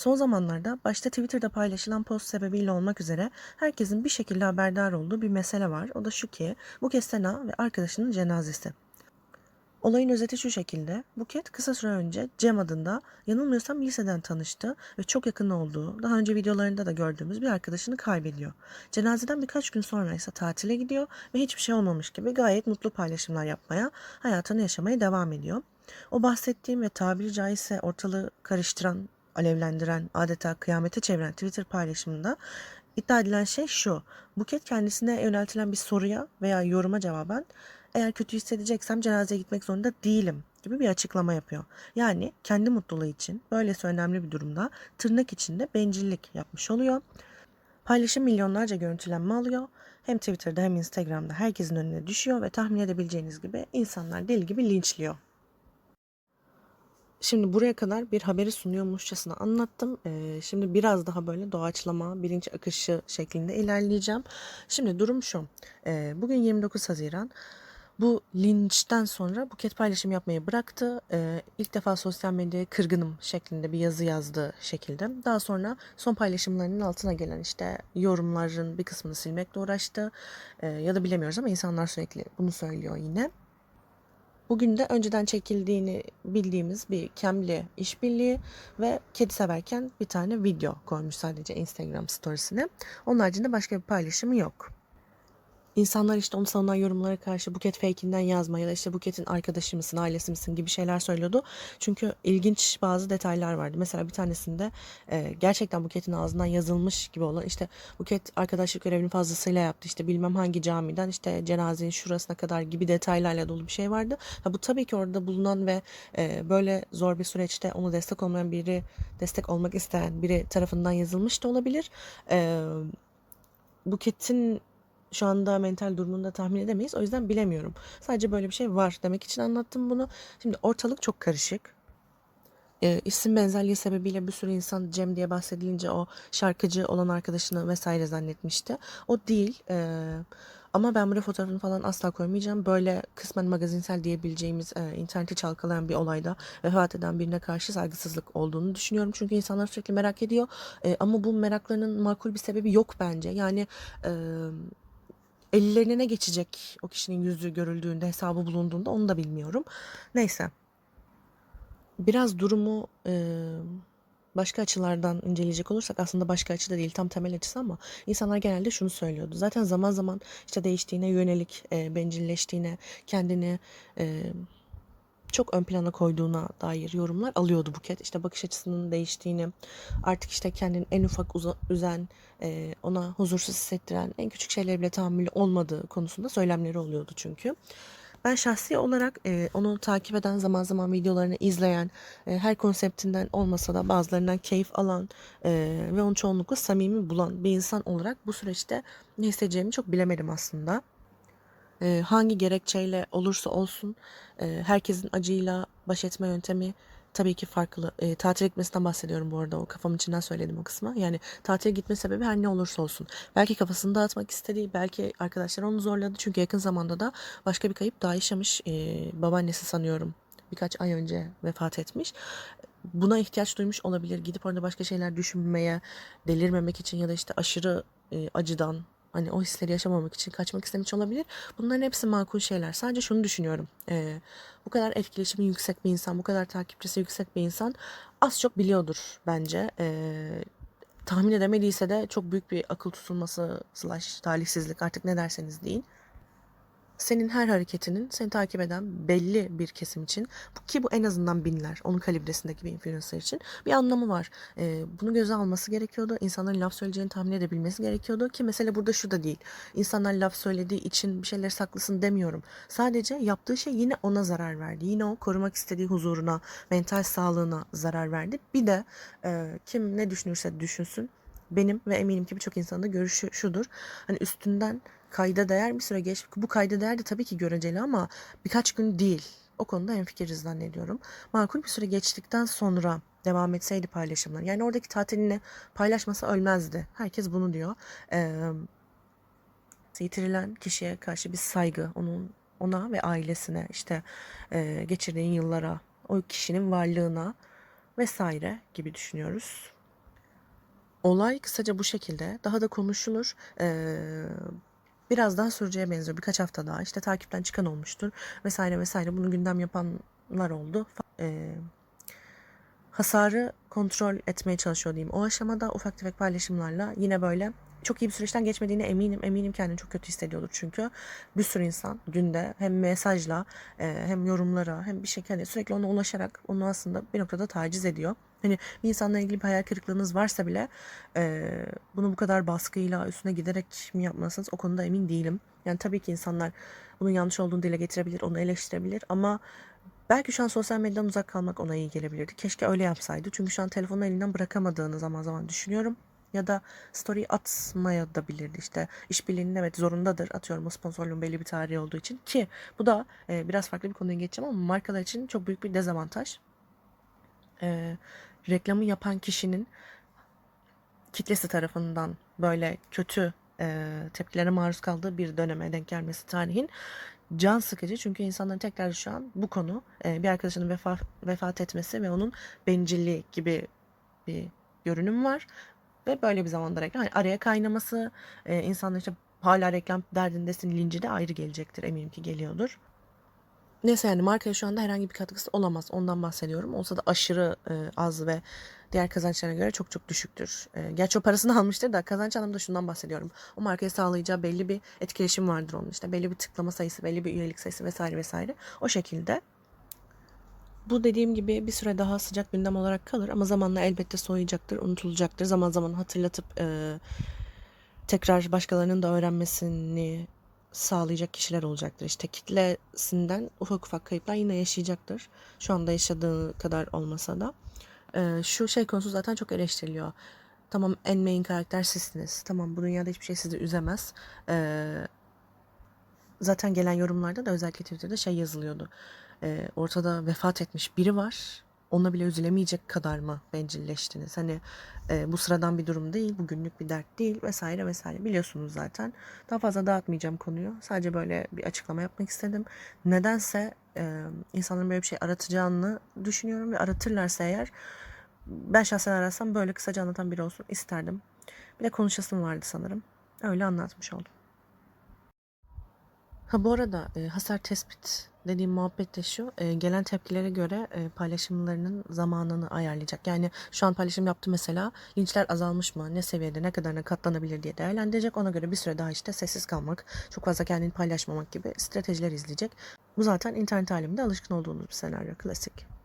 Son zamanlarda başta Twitter'da paylaşılan post sebebiyle olmak üzere herkesin bir şekilde haberdar olduğu bir mesele var. O da şu ki Buket Sena ve arkadaşının cenazesi. Olayın özeti şu şekilde. Buket kısa süre önce Cem adında yanılmıyorsam liseden tanıştı ve çok yakın olduğu, daha önce videolarında da gördüğümüz bir arkadaşını kaybediyor. Cenazeden birkaç gün sonra ise tatile gidiyor ve hiçbir şey olmamış gibi gayet mutlu paylaşımlar yapmaya, hayatını yaşamaya devam ediyor. O bahsettiğim ve tabiri caizse ortalığı karıştıran, alevlendiren, adeta kıyamete çeviren Twitter paylaşımında iddia edilen şey şu. Buket kendisine yöneltilen bir soruya veya yoruma cevaben eğer kötü hissedeceksem cenazeye gitmek zorunda değilim gibi bir açıklama yapıyor. Yani kendi mutluluğu için böylesi önemli bir durumda tırnak içinde bencillik yapmış oluyor. Paylaşım milyonlarca görüntülenme alıyor. Hem Twitter'da hem Instagram'da herkesin önüne düşüyor ve tahmin edebileceğiniz gibi insanlar deli gibi linçliyor. Şimdi buraya kadar bir haberi sunuyormuşçasına anlattım. Ee, şimdi biraz daha böyle doğaçlama, bilinç akışı şeklinde ilerleyeceğim. Şimdi durum şu. Ee, bugün 29 Haziran. Bu linçten sonra Buket paylaşım yapmayı bıraktı. Ee, ilk defa sosyal medyaya kırgınım şeklinde bir yazı yazdığı şekilde. Daha sonra son paylaşımlarının altına gelen işte yorumların bir kısmını silmekle uğraştı. Ee, ya da bilemiyoruz ama insanlar sürekli bunu söylüyor yine. Bugün de önceden çekildiğini bildiğimiz bir Cem'li işbirliği ve kedi severken bir tane video koymuş sadece Instagram storiesine. Onun haricinde başka bir paylaşımı yok. İnsanlar işte onu savunan yorumlara karşı Buket fake'inden yazma ya da işte Buket'in arkadaşı mısın, ailesi misin gibi şeyler söylüyordu. Çünkü ilginç bazı detaylar vardı. Mesela bir tanesinde e, gerçekten Buket'in ağzından yazılmış gibi olan işte Buket arkadaşlık görevini fazlasıyla yaptı. İşte bilmem hangi camiden işte cenazenin şurasına kadar gibi detaylarla dolu bir şey vardı. Ha, bu tabii ki orada bulunan ve e, böyle zor bir süreçte onu destek olmayan biri, destek olmak isteyen biri tarafından yazılmış da olabilir. E, Buket'in şu anda mental durumunu da tahmin edemeyiz. O yüzden bilemiyorum. Sadece böyle bir şey var demek için anlattım bunu. Şimdi ortalık çok karışık. E, isim benzerliği sebebiyle bir sürü insan Cem diye bahsedilince o şarkıcı olan arkadaşını vesaire zannetmişti. O değil. E, ama ben buraya fotoğrafını falan asla koymayacağım. Böyle kısmen magazinsel diyebileceğimiz e, interneti çalkalayan bir olayda vefat eden birine karşı saygısızlık olduğunu düşünüyorum. Çünkü insanlar sürekli merak ediyor. E, ama bu meraklarının makul bir sebebi yok bence. Yani e, ellerine ne geçecek o kişinin yüzü görüldüğünde, hesabı bulunduğunda onu da bilmiyorum. Neyse. Biraz durumu e, başka açılardan inceleyecek olursak aslında başka açı da değil tam temel açısı ama insanlar genelde şunu söylüyordu. Zaten zaman zaman işte değiştiğine yönelik, e, bencilleştiğine, kendini e, çok ön plana koyduğuna dair yorumlar alıyordu Buket. İşte bakış açısının değiştiğini, artık işte kendini en ufak uza- üzen, e, ona huzursuz hissettiren, en küçük şeylere bile tahammülü olmadığı konusunda söylemleri oluyordu çünkü. Ben şahsi olarak e, onu takip eden, zaman zaman videolarını izleyen, e, her konseptinden olmasa da bazılarından keyif alan e, ve onu çoğunlukla samimi bulan bir insan olarak bu süreçte ne hissedeceğimi çok bilemedim aslında. E, hangi gerekçeyle olursa olsun e, herkesin acıyla baş etme yöntemi tabii ki farklı. E, tatile gitmesinden bahsediyorum bu arada. O kafamın içinden söyledim o kısmı. Yani tatile gitme sebebi her ne olursa olsun. Belki kafasını dağıtmak istediği, belki arkadaşlar onu zorladı. Çünkü yakın zamanda da başka bir kayıp daha yaşamış. E, babaannesi sanıyorum birkaç ay önce vefat etmiş. Buna ihtiyaç duymuş olabilir. Gidip orada başka şeyler düşünmeye, delirmemek için ya da işte aşırı e, acıdan hani o hisleri yaşamamak için kaçmak istemiş olabilir. Bunların hepsi makul şeyler. Sadece şunu düşünüyorum. Ee, bu kadar etkileşimi yüksek bir insan, bu kadar takipçisi yüksek bir insan az çok biliyordur bence. Ee, tahmin edemediyse de çok büyük bir akıl tutulması slash talihsizlik artık ne derseniz deyin senin her hareketinin seni takip eden belli bir kesim için ki bu en azından binler onun kalibresindeki bir influencer için bir anlamı var. Ee, bunu göze alması gerekiyordu. İnsanların laf söyleyeceğini tahmin edebilmesi gerekiyordu ki mesele burada şu da değil. İnsanlar laf söylediği için bir şeyler saklısın demiyorum. Sadece yaptığı şey yine ona zarar verdi. Yine o korumak istediği huzuruna, mental sağlığına zarar verdi. Bir de e, kim ne düşünürse düşünsün benim ve eminim ki birçok insanın da görüşü şudur. Hani üstünden kayda değer bir süre geç. Bu kayda değer de tabii ki göreceli ama birkaç gün değil. O konuda hemfikiriz zannediyorum. Makul bir süre geçtikten sonra devam etseydi paylaşımlar. Yani oradaki tatilini paylaşmasa ölmezdi. Herkes bunu diyor. Ee, yitirilen kişiye karşı bir saygı, onun ona ve ailesine işte e, geçirdiğin yıllara, o kişinin varlığına vesaire gibi düşünüyoruz. Olay kısaca bu şekilde. Daha da konuşulur. Ee, biraz daha süreceğe benziyor. Birkaç hafta daha. İşte takipten çıkan olmuştur. Vesaire vesaire. Bunu gündem yapanlar oldu. Ee, hasarı kontrol etmeye çalışıyor diyeyim. O aşamada ufak tefek paylaşımlarla yine böyle çok iyi bir süreçten geçmediğine eminim. Eminim kendini çok kötü hissediyordur çünkü bir sürü insan günde hem mesajla e, hem yorumlara hem bir şekilde hani sürekli ona ulaşarak onu aslında bir noktada taciz ediyor. Hani bir insanla ilgili bir hayal kırıklığınız varsa bile e, bunu bu kadar baskıyla üstüne giderek mi yapmalısınız o konuda emin değilim. Yani tabii ki insanlar bunun yanlış olduğunu dile getirebilir, onu eleştirebilir ama Belki şu an sosyal medyadan uzak kalmak ona iyi gelebilirdi. Keşke öyle yapsaydı. Çünkü şu an telefonu elinden bırakamadığını zaman zaman düşünüyorum. Ya da story atmaya da bilirdi işte. İşbirliğinin evet zorundadır. Atıyorum o sponsorluğun belli bir tarihi olduğu için. Ki bu da e, biraz farklı bir konuya geçeceğim ama markalar için çok büyük bir dezavantaj. E, reklamı yapan kişinin kitlesi tarafından böyle kötü e, tepkilere maruz kaldığı bir döneme denk gelmesi tarihin can sıkıcı çünkü insanların tekrar şu an bu konu e, bir arkadaşının vefa, vefat etmesi ve onun bencilliği gibi bir görünüm var ve böyle bir zamanda reklam hani araya kaynaması e, insanlar işte hala reklam derdindesin linci de ayrı gelecektir eminim ki geliyordur. Neyse yani markaya şu anda herhangi bir katkısı olamaz. Ondan bahsediyorum. Olsa da aşırı e, az ve diğer kazançlarına göre çok çok düşüktür. E, gerçi o parasını almıştır da kazanç anlamında şundan bahsediyorum. O markaya sağlayacağı belli bir etkileşim vardır onun işte. Belli bir tıklama sayısı, belli bir üyelik sayısı vesaire vesaire. O şekilde. Bu dediğim gibi bir süre daha sıcak gündem olarak kalır ama zamanla elbette soğuyacaktır, unutulacaktır. Zaman zaman hatırlatıp e, tekrar başkalarının da öğrenmesini sağlayacak kişiler olacaktır. İşte kitlesinden ufak ufak kayıplar yine yaşayacaktır. Şu anda yaşadığı kadar olmasa da. Ee, şu şey konusu zaten çok eleştiriliyor. Tamam en main karakter sizsiniz. Tamam bu dünyada hiçbir şey sizi üzemez. Ee, zaten gelen yorumlarda da özellikle Twitter'da şey yazılıyordu. Ee, ortada vefat etmiş biri var. Ona bile üzülemeyecek kadar mı bencilleştiniz? Hani e, bu sıradan bir durum değil, bu günlük bir dert değil vesaire vesaire. Biliyorsunuz zaten. Daha fazla dağıtmayacağım konuyu. Sadece böyle bir açıklama yapmak istedim. Nedense e, insanların böyle bir şey aratacağını düşünüyorum ve aratırlarsa eğer ben şahsen arasam böyle kısaca anlatan biri olsun isterdim. Bir de konuşasım vardı sanırım. Öyle anlatmış oldum. Ha bu arada e, hasar tespit dediğim muhabbet de şu. e, gelen tepkilere göre e, paylaşımlarının zamanını ayarlayacak. Yani şu an paylaşım yaptı mesela. Linçler azalmış mı? Ne seviyede? Ne kadarına katlanabilir diye değerlendirecek. Ona göre bir süre daha işte sessiz kalmak, çok fazla kendini paylaşmamak gibi stratejiler izleyecek. Bu zaten internet aleminde alışkın olduğumuz bir senaryo. Klasik.